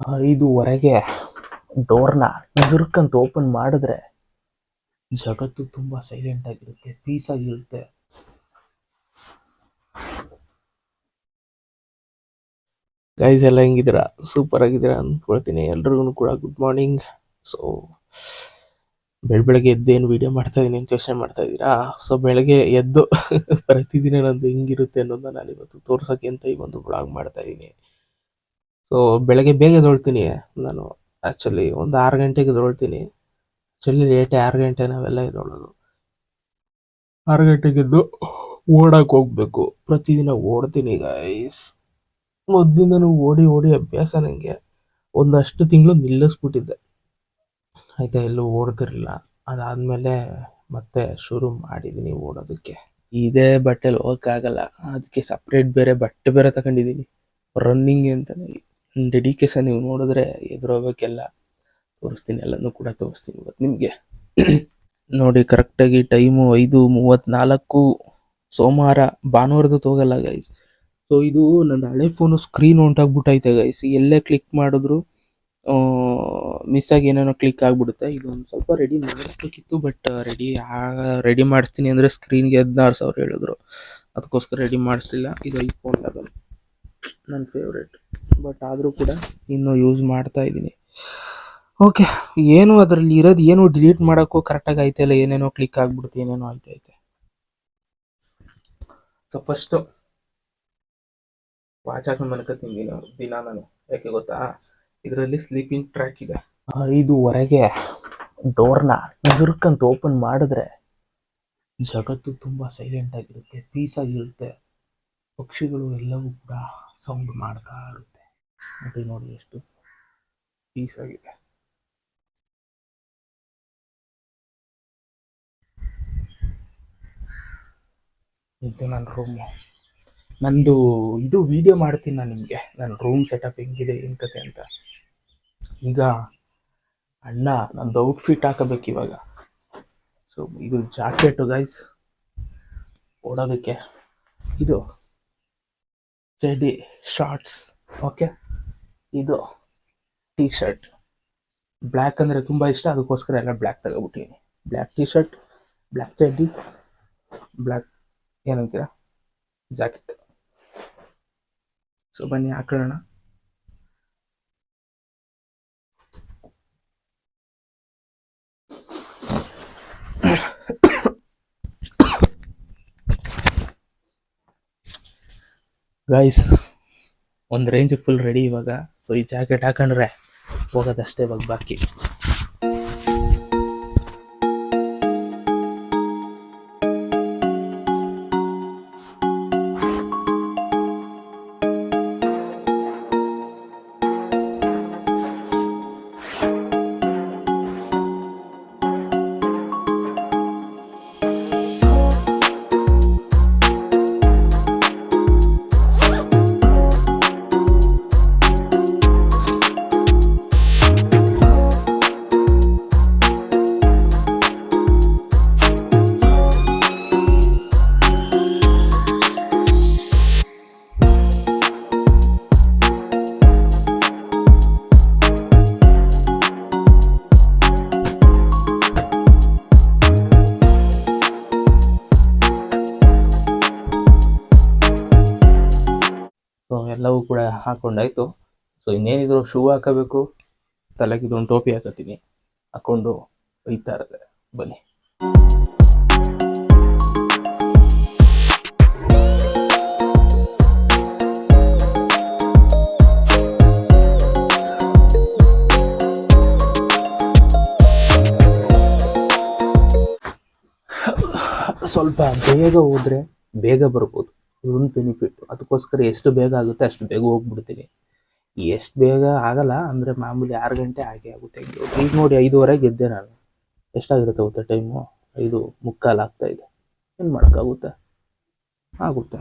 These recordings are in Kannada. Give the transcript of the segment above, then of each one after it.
ಐದುವರೆಗೆ ಡೋರ್ನ ಜುರ್ಕಂತ ಓಪನ್ ಮಾಡಿದ್ರೆ ಜಗತ್ತು ತುಂಬಾ ಸೈಲೆಂಟ್ ಆಗಿರುತ್ತೆ ಪೀಸ್ ಆಗಿರುತ್ತೆ. ಗೈಸ್ ಎಲ್ಲ ಹೆಂಗಿದ್ದೀರಾ? ಸೂಪರ್ ಆಗಿದ್ದೀರಾ ಅಂದ್ಕೊಳ್ತೀನಿ ಎಲ್ರಿಗೂ ಕೂಡ ಗುಡ್ ಮಾರ್ನಿಂಗ್ ಸೊ ಬೆಳ ಬೆಳಗ್ಗೆ ಎದ್ದೇನು ವಿಡಿಯೋ ಮಾಡ್ತಾ ಇದೀನಿ ಅಂತ ಯೋಚನೆ ಮಾಡ್ತಾ ಇದ್ದೀರಾ ಸೊ ಬೆಳಗ್ಗೆ ಎದ್ದು ಪ್ರತಿದಿನ ನಂದು ಹೆಂಗಿರುತ್ತೆ ಅನ್ನೋದನ್ನ ನಾನು ಇವತ್ತು ತೋರ್ಸೋಕೆ ಅಂತ ಈ ಒಂದು ಬ್ಲಾಗ್ ಮಾಡ್ತಾ ಇದ್ದೀನಿ ಸೊ ಬೆಳಗ್ಗೆ ಬೇಗ ದೊಳ್ತೀನಿ ನಾನು ಆ್ಯಕ್ಚುಲಿ ಒಂದು ಆರು ಗಂಟೆಗೆ ದೊಳ್ತೀನಿ ಆ್ಯಕ್ಚುಲಿ ಲೇಟ್ ಆರು ಗಂಟೆ ನಾವೆಲ್ಲ ಎದ್ದೇಳೋದು. ಆರು ಗಂಟೆಗೆ ಎದ್ದು ಓಡಕ್ಕೆ ಹೋಗ್ಬೇಕು. ಪ್ರತಿದಿನ ಓಡ್ತೀನಿ ಗೈಸ್ ಮೊದಲಿಂದನೂ ಓಡಿ ಓಡಿ ಅಭ್ಯಾಸ ನನಗೆ ಒಂದಷ್ಟು ತಿಂಗಳು ನಿಲ್ಲಿಸ್ಬಿಟ್ಟಿದ್ದೆ. ಆಯ್ತಾ, ಎಲ್ಲೂ ಓಡ್ತಿರಲಿಲ್ಲ. ಅದಾದಮೇಲೆ ಮತ್ತೆ ಶುರು ಮಾಡಿದ್ದೀನಿ ಓಡೋದಕ್ಕೆ. ಇದೇ ಬಟ್ಟೆಲಿ ಹೋಗಕ್ಕಾಗಲ್ಲ ಅದಕ್ಕೆ ಸಪ್ರೇಟ್ ಬೇರೆ ಬಟ್ಟೆ ಬೇರೆ ತಗೊಂಡಿದ್ದೀನಿ. ರನ್ನಿಂಗ್ ಅಂತಾನೆ. ಡೆಡಿಕೇಶನ್ ನೀವು ನೋಡಿದ್ರೆ ಎದುರೋಗ್ಬೇಕೆಲ್ಲ ತೋರಿಸ್ತೀನಿ, ಎಲ್ಲನೂ ಕೂಡ ತೋರಿಸ್ತೀನಿ ಇವತ್ತು ನಿಮಗೆ. ನೋಡಿ ಕರೆಕ್ಟಾಗಿ ಟೈಮು ಐದು ಮೂವತ್ತ್ನಾಲ್ಕು ಸೋಮವಾರ ಭಾನುವಾರದ್ದು ತೋಗಲ್ಲ ಗೈಸ್ ಸೊ ಇದು ನನ್ನ ಹಳೆ ಫೋನು ಸ್ಕ್ರೀನ್ ಹೊಂಟಾಗ್ಬಿಟ್ಟೈತೆ ಗೈಸ್ ಎಲ್ಲೇ ಕ್ಲಿಕ್ ಮಾಡಿದ್ರು ಮಿಸ್ ಆಗಿ ಏನೇನೋ ಕ್ಲಿಕ್ ಆಗಿಬಿಡುತ್ತೆ. ಇದೊಂದು ಸ್ವಲ್ಪ ರೆಡಿ ಮಾಡಬೇಕಿತ್ತು ಬಟ್ ರೆಡಿ ರೆಡಿ ಮಾಡಿಸ್ತೀನಿ ಅಂದರೆ ಸ್ಕ್ರೀನ್ಗೆ ಹದಿನಾರು ಸಾವಿರ ಹೇಳಿದ್ರು. ಅದಕ್ಕೋಸ್ಕರ ರೆಡಿ ಮಾಡಿಸ್ಲಿಲ್ಲ. ಇದು ಐಫೋನ್ ಲೆವೆನ್ ನನ್ನ ಫೇವ್ರೇಟ್ ಬಟ್ ಆದರೂ ಕೂಡ ಇನ್ನೂ ಯೂಸ್ ಮಾಡ್ತಾ ಇದ್ದೀನಿ. ಓಕೆ ಏನು ಅದರಲ್ಲಿ ಇರೋದು ಏನು ಡಿಲೀಟ್ ಮಾಡೋಕ್ಕೂ ಕರೆಕ್ಟಾಗಿ ಆಯ್ತಲ್ಲ ಏನೇನೋ ಕ್ಲಿಕ್ ಆಗ್ಬಿಡ್ತು, ಏನೇನೋ ಆಯ್ತೈತೆ ಸೊ ಫಸ್ಟು ವಾಚ್ ಹಾಕೊಂಡು ಮನ್ಕೋತೀನಿ ದಿನ ದಿನ ನಾನು. ಯಾಕೆ ಗೊತ್ತಾ? ಇದರಲ್ಲಿ ಸ್ಲೀಪಿಂಗ್ ಟ್ರ್ಯಾಕ್ ಇದೆ. ಐದುವರೆಗೆ ಡೋರ್ನ ಜುರ್ಕಂತ ಓಪನ್ ಮಾಡಿದ್ರೆ ಜಗತ್ತು ತುಂಬ ಸೈಲೆಂಟ್ ಆಗಿರುತ್ತೆ ಪೀಸ್ ಆಗಿರುತ್ತೆ. ಪಕ್ಷಿಗಳು ಎಲ್ಲವೂ ಕೂಡ ಸೌಂಡ್ ಮಾಡ್ತಾ ಇರುತ್ತೆ. ಮತ್ತೆ ನೋಡಿ ಎಷ್ಟು ಪೀಸ್ ಆಗಿದೆ. ಇದು ನನ್ನ ರೂಮು ನಂದು ಇದು ವಿಡಿಯೋ ಮಾಡ್ತೀನಿ ನಾನು ನಿಮಗೆ. ನನ್ನ ರೂಮ್ ಸೆಟಪ್ ಹೆಂಗಿದೆ, ಏನು ಕತೆ ಅಂತ. ಈಗ ಅಣ್ಣ ನಂದು ಔಟ್ಫಿಟ್ ಹಾಕಬೇಕು ಇವಾಗ. ಸೊ ಇದು ಜಾಕೆಟು ಗೈಸ್ ಓಡೋದಕ್ಕೆ. ಇದು ಚಡ್ಡಿ ಶಾರ್ಟ್ಸ್ ಓಕೆ ಇದು ಟೀ ಶರ್ಟ್ ಬ್ಲ್ಯಾಕ್ ಅಂದರೆ ತುಂಬ ಇಷ್ಟ. ಅದಕ್ಕೋಸ್ಕರ ಎಲ್ಲ ಬ್ಲ್ಯಾಕ್ ತಗೊಬಿಟ್ಟಿದ್ದೀನಿ ಬ್ಲ್ಯಾಕ್ ಟೀ ಶರ್ಟ್ ಬ್ಲ್ಯಾಕ್ ಚಡ್ಡಿ ಬ್ಲ್ಯಾಕ್ ಏನಂತೀರ? ಜಾಕೆಟ್ ಸೊ ಬನ್ನಿ, ಹಾಕೊಳ್ಳೋಣ. ಗೈಸ್ ಒಂದು ರೇಂಜ್ ಫುಲ್ ರೆಡಿ ಇವಾಗ. ಸೊ ಈ ಜಾಕೆಟ್ ಹಾಕೊಂಡ್ರೆ ಹೋಗೋದಷ್ಟೇ ಇವಾಗ ಬಾಕಿ. ಹಾಕೊಂಡಾಯ್ತು. ಸೊ ಇನ್ನೇನಿದ್ರು ಶೂ ಹಾಕಬೇಕು. ತಲೆಗೆ ಇದೊಂದು ಟೋಪಿ ಹಾಕತ್ತೀನಿ. ಹಾಕೊಂಡು ಒಯ್ತಾ ಇರ್ತಾರೆ ಬನ್ನಿ. ಸ್ವಲ್ಪ ಬೇಗ ಹೋದ್ರೆ ಬೇಗ ಬರ್ಬೋದು. ಇದೊಂದು ಬೆನಿಫಿಟ್ ಅದಕ್ಕೋಸ್ಕರ ಎಷ್ಟು ಬೇಗ ಆಗುತ್ತೆ ಅಷ್ಟು ಬೇಗ ಹೋಗ್ಬಿಡ್ತೀನಿ. ಎಷ್ಟು ಬೇಗ ಆಗಲ್ಲ ಅಂದರೆ ಮಾಮೂಲಿ ಆರು ಗಂಟೆ ಹಾಗೆ ಆಗುತ್ತೆ ಈಗ ನೋಡಿ ಐದುವರೆಗೆ ಎದ್ದೆ ನಾನು. ಎಷ್ಟಾಗಿರುತ್ತೆ ಗೊತ್ತಾ ಟೈಮು ಐದು ಮುಕ್ಕಾಲು ಆಗ್ತಾ ಇದೆ. ಏನು ಮಾಡೋಕ್ಕಾಗುತ್ತೆ? ಆಗುತ್ತೆ.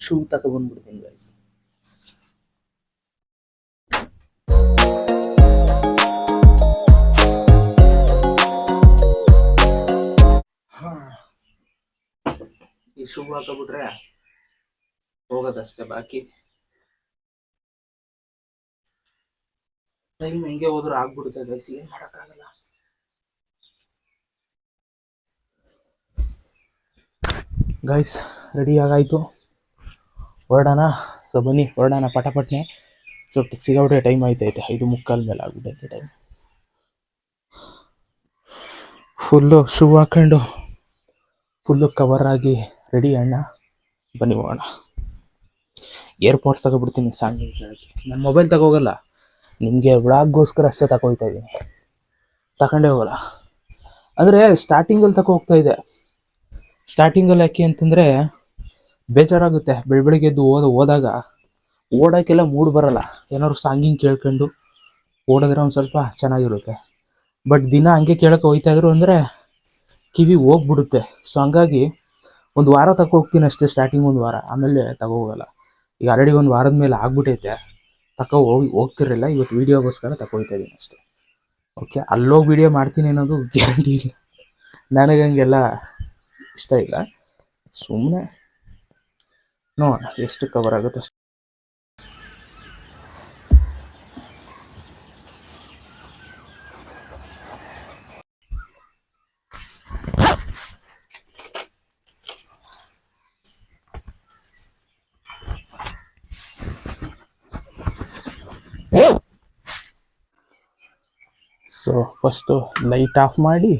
ಶೂ ತಗೊಬಂದ್ಬಿಡ್ತೀನಿ ಗೈಸ್ ಶೂ ಹಾಕಬಿಟ್ರೆ ಹೋಗೋದಷ್ಟೇ ಬಾಕಿ. ಟೈಮ್ ಹೆಂಗೆ ಹೋದ್ರೆ ಆಗ್ಬಿಡುತ್ತೆ ಗೈಸ್ ಏನ್ ಮಾಡೋಕ್ಕಾಗಲ್ಲ. ಗೈಸ್ ರೆಡಿ ಆಗಾಯ್ತು. ಹೊರಡೋಣ. ಸೊ ಬನ್ನಿ, ಹೊರಡೋಣ ಪಟಪಟ್ನೆ. So ಸಿಗಾಬಿಟ್ಟೆ time ಆಯ್ತೈತೆ. ಐದು ಮುಕ್ಕಾಲ್ ಮೇಲೆ ಆಗ್ಬಿಟ್ಟೈತೆ ಟೈಮ್ ಫುಲ್ಲು ಶೂ ಹಾಕೊಂಡು ಫುಲ್ಲು ಕವರ್ ಆಗಿ ರೆಡಿ ಅಣ್ಣ? ಬನ್ನಿ ಹೋಗೋಣ. ಏರ್ಪೋರ್ಟ್ಸ್ ತಗೊಬಿಡ್ತೀನಿ ಸಾಂಗ್ ಕೇಳಕ್ಕೆ ನನ್ನ ಮೊಬೈಲ್ ತಗೋಗಲ್ಲ. ನಿಮಗೆ ವ್ಲಾಗ್ಗೋಸ್ಕರ ಅಷ್ಟೇ ತಗೋಯ್ತಾ ಇದ್ದೀನಿ ತಗೊಂಡೇ ಹೋಗಲ್ಲ ಅಂದರೆ ಸ್ಟಾರ್ಟಿಂಗಲ್ಲಿ ತಗೋ ಹೋಗ್ತಾ ಇದೆ. ಸ್ಟಾರ್ಟಿಂಗಲ್ಲಿ ಯಾಕೆ ಅಂತಂದರೆ ಬೇಜಾರಾಗುತ್ತೆ. ಬೆಳ ಬೆಳಿಗ್ಗೆ ಎದ್ದು ಓದ ಹೋದಾಗ ಓಡೋಕ್ಕೆಲ್ಲ ಮೂಡ್ ಬರಲ್ಲ. ಏನಾದ್ರು ಸಾಂಗಿಂಗ್ ಕೇಳ್ಕೊಂಡು ಓಡಿದ್ರೆ ಒಂದು ಸ್ವಲ್ಪ ಚೆನ್ನಾಗಿರುತ್ತೆ. ಬಟ್ ದಿನ ಹಂಗೆ ಕೇಳೋಕೆ ಹೋಗ್ತಾ ಇದ್ರು ಅಂದರೆ ಕಿವಿ ಹೋಗ್ಬಿಡುತ್ತೆ. ಸೊ ಹಂಗಾಗಿ ಒಂದು ವಾರ ತಗೋ ಹೋಗ್ತೀನಿ ಅಷ್ಟೇ ಸ್ಟಾರ್ಟಿಂಗ್ ಒಂದು ವಾರ. ಆಮೇಲೆ ತಗೋ ಹೋಗಲ್ಲ. ಈಗ ಆಲ್ರೆಡಿ ಒಂದು ವಾರದ ಮೇಲೆ ಆಗ್ಬಿಟ್ಟೈತೆ ತಗೋ ಹೋಗಿ, ಹೋಗ್ತಿರಲಿಲ್ಲ. ಇವತ್ತು ವೀಡಿಯೋಗೋಸ್ಕರ ತಗೋಯ್ತಾ ಇದ್ದೀನಿ ಅಷ್ಟೇ. ಓಕೆ ಅಲ್ಲೋಗಿ ವೀಡಿಯೋ ಮಾಡ್ತೀನಿ ಅನ್ನೋದು ಗ್ಯಾರಂಟಿ ಇಲ್ಲ. ನನಗೆ ಹಂಗೆಲ್ಲ ಇಷ್ಟ ಇಲ್ಲ. ಸುಮ್ಮನೆ ನೋಡೋಣ, ಎಷ್ಟು ಕವರ್ ಆಗುತ್ತೆ ಫಸ್ಟು ಲೈಟ್ ಆಫ್ ಮಾಡಿ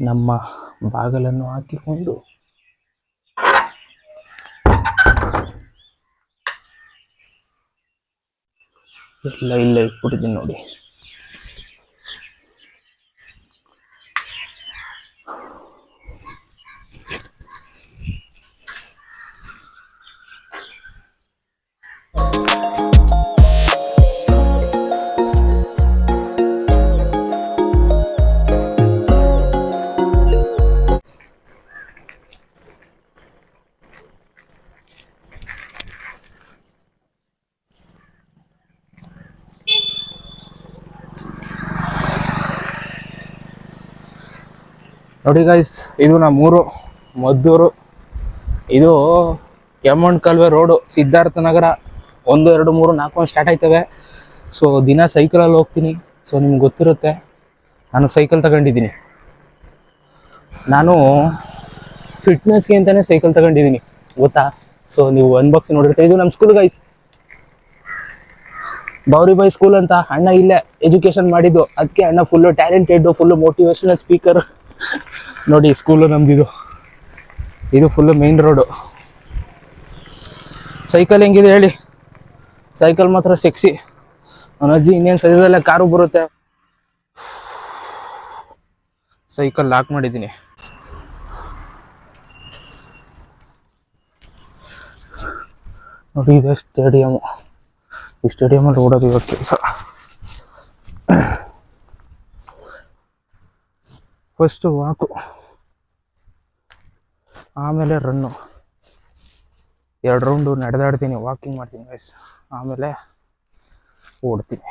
ನಮ್ಮ ಬಾಗಲನ್ನು ಹಾಕಿಕೊಂಡು ಎಲ್ಲ ಇಲ್ಲ ಇಟ್ಬಿಟ್ಟಿದ್ದೀನಿ ನೋಡಿ. ನೋಡಿ ಗೈಸ್ ಇದು ನಮ್ಮೂರು ಮದ್ದೂರು. ಇದು ಕೆಮ್ಮಣ್ಣು ಕಲ್ವೆ ರೋಡು ಸಿದ್ಧಾರ್ಥ ನಗರ. ಒಂದು, ಎರಡು, ಮೂರು, ನಾಲ್ಕು ಸ್ಟಾರ್ಟ್ ಆಯ್ತವೆ. ಸೊ ದಿನ ಸೈಕಲಲ್ಲಿ ಹೋಗ್ತೀನಿ. ಸೊ ನಿಮ್ಗೆ ಗೊತ್ತಿರುತ್ತೆ, ನಾನು ಸೈಕಲ್ ತಗೊಂಡಿದ್ದೀನಿ. ನಾನು ಫಿಟ್ನೆಸ್ಗೆ ಅಂತಲೇ ಸೈಕಲ್ ತಗೊಂಡಿದ್ದೀನಿ, ಗೊತ್ತಾ? ಸೊ ನೀವು ಅನ್ಬಾಕ್ಸ್ ನೋಡಿರ್ತೀವಿ ಇದು ನಮ್ಮ ಸ್ಕೂಲ್ ಗೈಸ್ ಬಾಯ್ ಸ್ಕೂಲ್ ಅಂತ, ಅಣ್ಣ ಇಲ್ಲೇ ಎಜುಕೇಶನ್ ಮಾಡಿದ್ದು. ಅದಕ್ಕೆ ಅಣ್ಣ full talented full motivational speaker ನೋಡಿ ಸ್ಕೂಲು ನಮ್ದಿದು ಇದು. ಫುಲ್ಲು ಮೇನ್ ರೋಡು ಸೈಕಲ್ ಹೆಂಗಿದೆ ಹೇಳಿ? ಸೈಕಲ್ ಮಾತ್ರ ಸೆಕ್ಸಿ ಅಜ್ಜಿ ಇನ್ನೇನು ಸದ್ಯದಲ್ಲೇ ಕಾರು ಬರುತ್ತೆ? ಸೈಕಲ್ ಲಾಕ್ ಮಾಡಿದ್ದೀನಿ. ನೋಡಿ, ಇದೆ ಸ್ಟೇಡಿಯಮು ಈ ಸ್ಟೇಡಿಯಮಲ್ಲಿ ಓಡೋದು ಇವತ್ತು ಕೆಲಸ. ಫಸ್ಟು ವಾಕು ಆಮೇಲೆ ರನ್ನು ಎರಡು ರೌಂಡು ನಡೆದಾಡ್ತೀನಿ. ವಾಕಿಂಗ್ ಮಾಡ್ತೀನಿ ಗೈಸ್ ಆಮೇಲೆ ಓಡ್ತೀನಿ.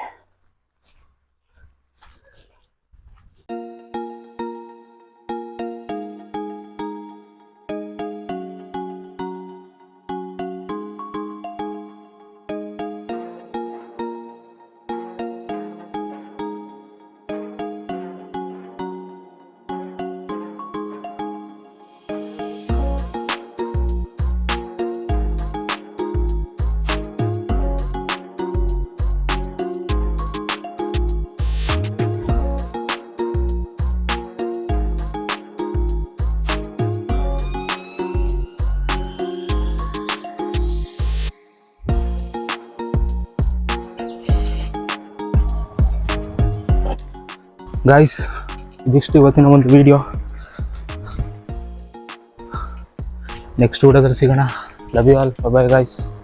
ಗಾಯ್ಸ್ ಇದಿಷ್ಟು ಇವತ್ತಿನ ಒಂದು ವಿಡಿಯೋ ನೆಕ್ಸ್ಟ್ ವಿಡಿಯೋದಲ್ಲಿ ಸಿಗೋಣ. Love you all bye guys